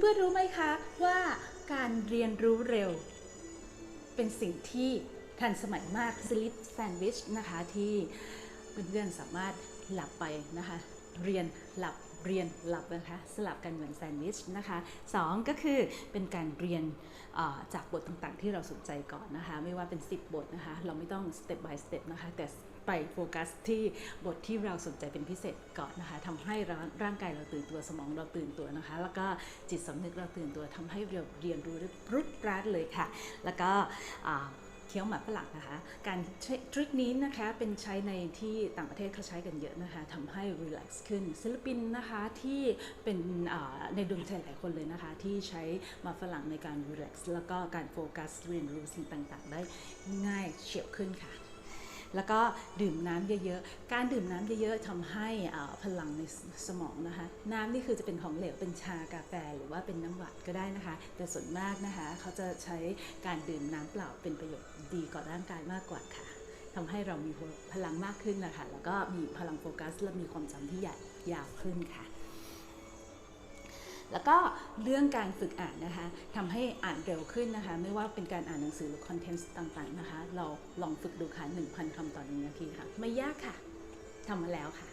เพื่อนๆรู้ไหมคะว่าการเรียนรู้เร็ว เป็นสิ่งที่ทันสมัยมากสลิปแซนด์วิชนะคะที่เพื่อนๆสามารถหลับไปนะคะ เรียนหลับเรียนหลับนะคะสลับกันเหมือนแซนด์วิชนะคะสองก็คือเป็นการเรียนจากบทต่างๆ ที่เราสนใจก่อนนะคะ ไม่ว่าเป็น 10 บทนะคะ เราไม่ต้อง step by step นะคะแต่ไปโฟกัสที่บทที่เราสนใจเป็นพิเศษก่อนนะคะทำให้ร่างางกายเราตื่นตัวสมองเราตื่นตัวนะคะ แล้วก็จิตสำนึกเราตื่นตัวทำให้เราเรียนรู้ได้รุดราดเลยค่ะ แล้วก็ เคี้ยวหมากฝรั่งนะคะ การทริคนี้นะคะเป็นใช้ในที่ต่างประเทศเขาใช้กันเยอะนะคะทำให้รีแลกซ์ขึ้นศิลปินนะคะที่เป็นในดวงใจหลายคนเลยนะคะ ที่ใช้หมากฝรั่งในการรีแลกซ์แล้วก็การโฟกัสเรียนรู้สิ่งต่างๆ ได้ง่ายเฉียบขึ้นค่ะ แล้วก็ดื่มน้ำเยอะๆ การดื่มน้ำเยอะๆทำให้พลังในสมองนะคะ น้ำนี่คือจะเป็นของเหลว เป็นชากาแฟ หรือว่าเป็นน้ำหวานก็ได้นะคะ แต่ส่วนมากนะคะเขาจะใช้การดื่มน้ำเปล่าเป็นประโยชน์ดีต่อร่างกายมากกว่าค่ะทำให้เรามีพลังมากขึ้นนะคะ แล้วก็มีพลังโฟกัส และมีความจำที่ใหญ่ยาวขึ้นค่ะ แล้วก็เรื่องการฝึกอ่านนะคะทำให้อ่านเร็วขึ้นนะคะ ไม่ว่าเป็นการอ่านหนังสือหรือคอนเทนต์ต่างๆนะคะ เราลองฝึกดูค่ะ 1,000คำต่อหนึ่งนาทีค่ะ ไม่ยากค่ะทำมาแล้วค่ะ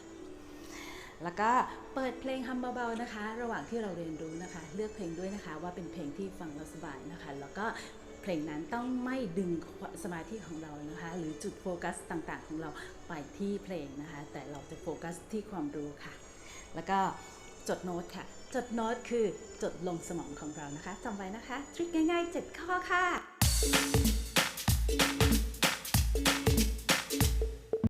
แล้วก็เปิดเพลงฮัมเบาๆนะคะ ระหว่างที่เราเรียนรู้นะคะ เลือกเพลงด้วยนะคะ ว่าเป็นเพลงที่ฟังแล้วสบายนะคะ แล้วก็เพลงนั้นต้องไม่ดึงสมาธิของเรานะคะ หรือจุดโฟกัสต่างๆ ของเราไปที่เพลงนะคะ แต่เราจะโฟกัสที่ความรู้ค่ะ แล้วก็จดโน้ตค่ะ จดโน้ตคือจดลงสมองของเรานะคะจำไว้นะคะ ทริคง่ายๆ 7 ข้อค่ะ